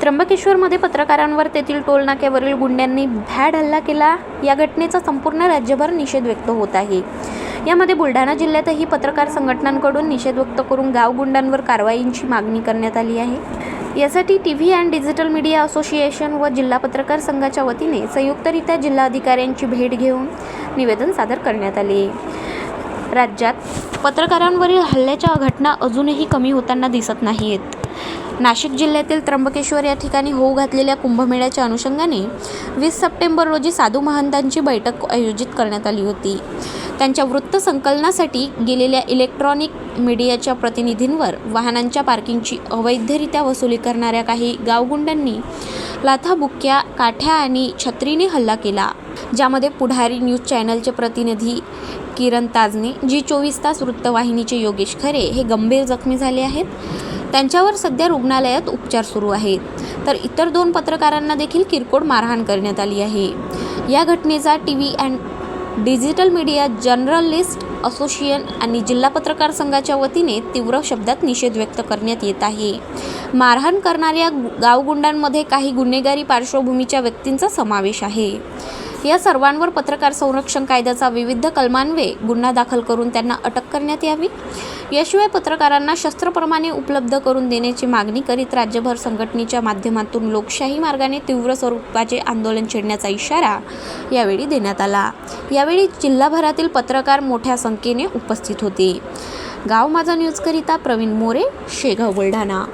त्र्यंबकेश्वरमध्ये पत्रकारांवर तेथील टोलनाक्यावरील गुंड्यांनी भ्याड हल्ला केला. या घटनेचा संपूर्ण राज्यभर निषेध व्यक्त होत आहे. यामध्ये बुलढाणा जिल्ह्यातही पत्रकार संघटनांकडून निषेध व्यक्त करून गावगुंडांवर कारवाईंची मागणी करण्यात आली आहे. यासाठी T V and digital media association व जिल्हा पत्रकार संघाच्या वतीने संयुक्तरित्या जिल्हाधिकाऱ्यांची भेट घेऊन निवेदन सादर करण्यात आले. राज्यात पत्रकारांवरील हल्ल्याच्या घटना अजूनही कमी होताना दिसत नाहीत नाशिक जिल्ह्यातील त्र्यंबकेश्वर या ठिकाणी होऊ घातलेल्या कुंभमेळ्याच्या अनुषंगाने वीस सप्टेंबर रोजी साधू महंतांची बैठक आयोजित करण्यात आली होती. त्यांच्या वृत्तसंकलनासाठी गेलेल्या इलेक्ट्रॉनिक मीडियाच्या प्रतिनिधींवर वाहनांच्या पार्किंगची अवैधरित्या वसुली करणाऱ्या काही गावगुंडांनी लाथाबुक्क्या काठ्या आणि छत्रीने हल्ला केला. ज्यामध्ये पुढारी न्यूज चॅनलचे प्रतिनिधी किरण ताजने जी चोवीस तास वृत्तवाहिनीचे योगेश खरे हे गंभीर जखमी झाले आहेत. त्यांच्यावर सध्या रुग्णालयात उपचार सुरू आहेत. तर इतर दोन पत्रकारांना देखील किरकोळ मारहाण करण्यात आली आहे. या घटनेचा T V and digital media journalist association आणि जिल्हा पत्रकार संघाच्या वतीने तीव्र शब्दात निषेध व्यक्त करण्यात येत आहे. मारहाण करणाऱ्या गावगुंडांमध्ये काही गुन्हेगारी पार्श्वभूमीच्या व्यक्तींचा समावेश आहे. या सर्वांवर पत्रकार संरक्षण कायद्याचा विविध कलमान्वये गुन्हा दाखल करून त्यांना अटक करण्यात यावी? याशिवाय पत्रकारांना शस्त्रप्रमाणे उपलब्ध करून देण्याची मागणी करीत राज्यभर संघटनेच्या माध्यमातून लोकशाही मार्गाने तीव्र स्वरूपाचे आंदोलन छेडण्याचा इशारा यावेळी देण्यात आला. यावेळी जिल्हाभरातील पत्रकार मोठ्या संख्येने उपस्थित होते. गाव माझा न्यूजकरिता प्रवीण मोरे शेगाव बुलढाणा.